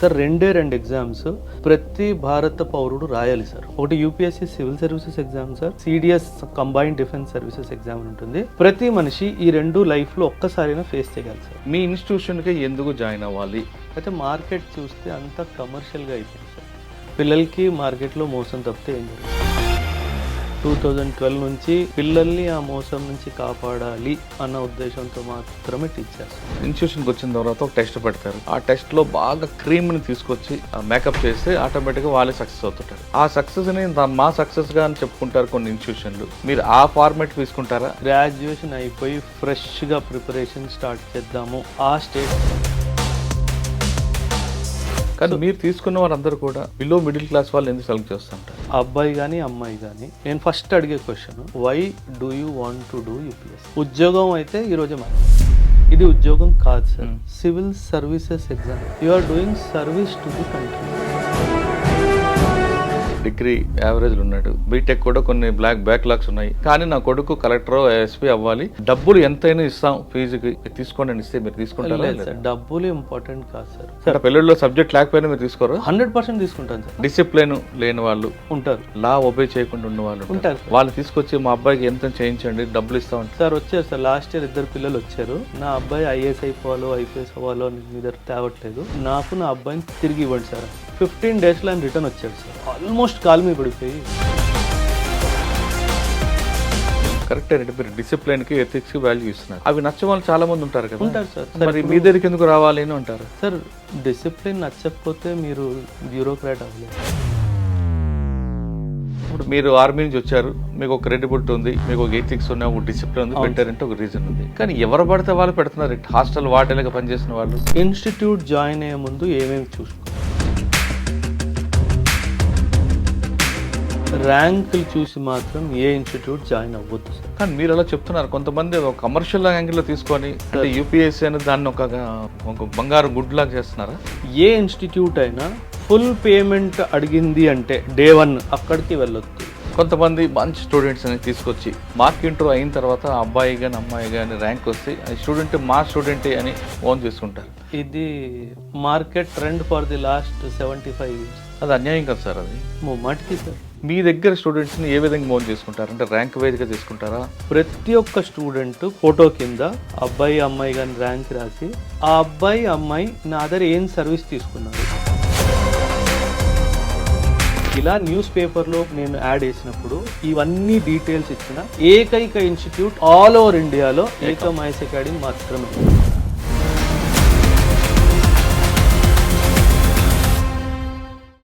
Sir రెండే రెండు exams ప్రతి భారత పౌరుడు రాయాలి సార్. ఒకటి UPSC civil services exam sir. CDS combined defence services exam ఉంటుంది. ప్రతి మనిషి ఈ రెండు లైఫ్లో ఒక్కసారైనా ఫేస్ చేయగలరు సార్. మీ ఇన్స్టిట్యూషన్కి ఎందుకు జాయిన్ అవ్వాలి? అయితే మార్కెట్ చూస్తే అంతా కమర్షియల్గా అయిపోయింది సార్. పిల్లలకి మార్కెట్లో మోసం తప్పితే ఏం జరగదు టూ థౌజండ్ ట్వెల్వ్ నుంచి పిల్లల్ని ఆ మోసం నుంచి కాపాడాలి అన్న ఉద్దేశంతో మాత్రమే టీచ్ చేస్తాం. ఇన్స్టిట్యూషన్కి వచ్చిన తర్వాత ఒక టెస్ట్ పెడతారు. ఆ టెస్ట్లో బాగా క్రీమ్ని తీసుకొచ్చి మేకప్ చేస్తే ఆటోమేటిక్గా వాళ్ళే సక్సెస్ అవుతుంటారు. ఆ సక్సెస్ని మా సక్సెస్గా అని చెప్పుకుంటారు కొన్ని ఇన్స్టిట్యూషన్లు మీరు ఆ ఫార్మేట్ తీసుకుంటారా? గ్రాడ్యుయేషన్ అయిపోయి ఫ్రెష్గా ప్రిపరేషన్ స్టార్ట్ చేద్దాము. ఆ స్టేజ్ కానీ మీరు తీసుకున్న వారందరూ కూడా బిలో మిడిల్ క్లాస్ వాళ్ళు ఎందుకు సెలెక్ట్ చేస్తుంటారు? అబ్బాయి కానీ అమ్మాయి కానీ నేను ఫస్ట్ అడిగే question why do you want to do UPS ఉద్యోగం అయితే ఈరోజే మరి ఇది ఉద్యోగం కాదు sir. Civil services exam you are doing service to the country degree యావరేజ్లు ఉన్నాడు. బీటెక్ కూడా కొన్ని బ్లాక్ బ్యాక్లాగ్స్ ఉన్నాయి. కానీ నా కొడుకు కలెక్టర్ ఎస్పీ అవ్వాలి. డబ్బులు ఎంతైనా ఇస్తాం ఫీజుకి. తీసుకోండి అని ఇస్తే మీరు తీసుకుంటారా లేదు సార్ డబ్బులు ఇంపార్టెంట్ కాదు సార్. సార్ పెళ్ళిళ్ళలో సబ్జెక్ట్ లేకపోయినా మీరు తీసుకోరు? హండ్రెడ్ పర్సెంట్ తీసుకుంటాను సార్. డిసిప్లిన్ లేని వాళ్ళు ఉంటారు. లా ఒబే చేయకుండా ఉన్న వాళ్ళు ఉంటారు. ఉంటారు. వాళ్ళు తీసుకొచ్చి మా అబ్బాయికి ఎంత చేయించండి డబ్బులు ఇస్తామంటే సార్ వచ్చారు సార్. లాస్ట్ ఇయర్ ఇద్దరు పిల్లలు వచ్చారు. నా అబ్బాయి ఐఏఎస్ అయిపోవాలో ఐపీఎస్ అవ్వాలో అని మీ దగ్గర తేవట్లేదు. నాకు నా అబ్బాయిని తిరిగి ఇవ్వండి సార్. ఫిఫ్టీన్ డేస్లో ఆయన రిటర్న్ వచ్చాడు సార్. ఆల్మోస్ట్ కాల్ మీ పడిపోయి. కరెక్ట్ అంటే మీరు డిసిప్లిన్కి ఎథిక్స్కి వాల్యూ ఇస్తున్నారు. అవి నచ్చ వాళ్ళు చాలా మంది ఉంటారు కదా. ఉంటారు సార్. మరి మీ దగ్గరికి ఎందుకు రావాలి అని అంటారు? సార్ డిసిప్లిన్ నచ్చకపోతే మీరు బ్యూరోక్రాట్ అవ్వలేదు ఇప్పుడు మీరు ఆర్మీ నుంచి వచ్చారు. మీకు ఒక క్రెడిబిలిటీ ఉంది మీకు ఒక ఎథిక్స్ ఉన్న ఒక డిసిప్లిన్ ఉంది పెట్టారంటే ఒక రీజన్ ఉంది. కానీ ఎవరు పడితే వాళ్ళు పెడుతున్నారు. హాస్టల్ వాటేలాగా పనిచేసిన వాళ్ళు. ఇన్స్టిట్యూట్ జాయిన్ అయ్యే ముందు ఏమేమి చూసుకో ర్యాంకులు చూసి మాత్రం ఏ ఇన్స్టిట్యూట్ జాయిన్ అవ్వద్దు సార్. కానీ మీరు అలా చెప్తున్నారు. కొంతమంది ఒక కమర్షియల్ యాంగిల్లో తీసుకొని అంటే యూపీఎస్సీ అనేది దాన్ని ఒక ఒక బంగారు గుడ్ లాగా చేస్తున్నారా? ఏ ఇన్స్టిట్యూట్ అయినా ఫుల్ పేమెంట్ అడిగింది అంటే డే వన్ అక్కడికి వెళ్ళొద్దు. కొంతమంది మంచి స్టూడెంట్స్ అని తీసుకొచ్చి మార్క్ ఇంటర్వ్యూ అయిన తర్వాత అబ్బాయి కానీ అమ్మాయి కానీ ర్యాంక్ వస్తే స్టూడెంట్ మా స్టూడెంటే అని ఓన్ చేసుకుంటారు. ఇది market trend for the last seventy five years. అది అన్యాయం కదా సార్ అది? మాటికి సార్. మీ దగ్గర స్టూడెంట్స్ని ఏ విధంగా మోన్ చేసుకుంటారు? అంటే ర్యాంక్ వైజ్గా తీసుకుంటారా ప్రతి ఒక్క స్టూడెంట్ ఫోటో కింద అబ్బాయి అమ్మాయి కానీ ర్యాంక్ రాసి ఆ అబ్బాయి అమ్మాయి నా దగ్గర ఏం సర్వీస్ తీసుకున్నారు? ఇలా న్యూస్ పేపర్లో నేను యాడ్ చేసినప్పుడు ఇవన్నీ డీటెయిల్స్ ఇచ్చిన ఏకైక ఇన్స్టిట్యూట్ ఆల్ ఓవర్ ఇండియాలో ఏకమైస్ అకాడమీ మాత్రమే.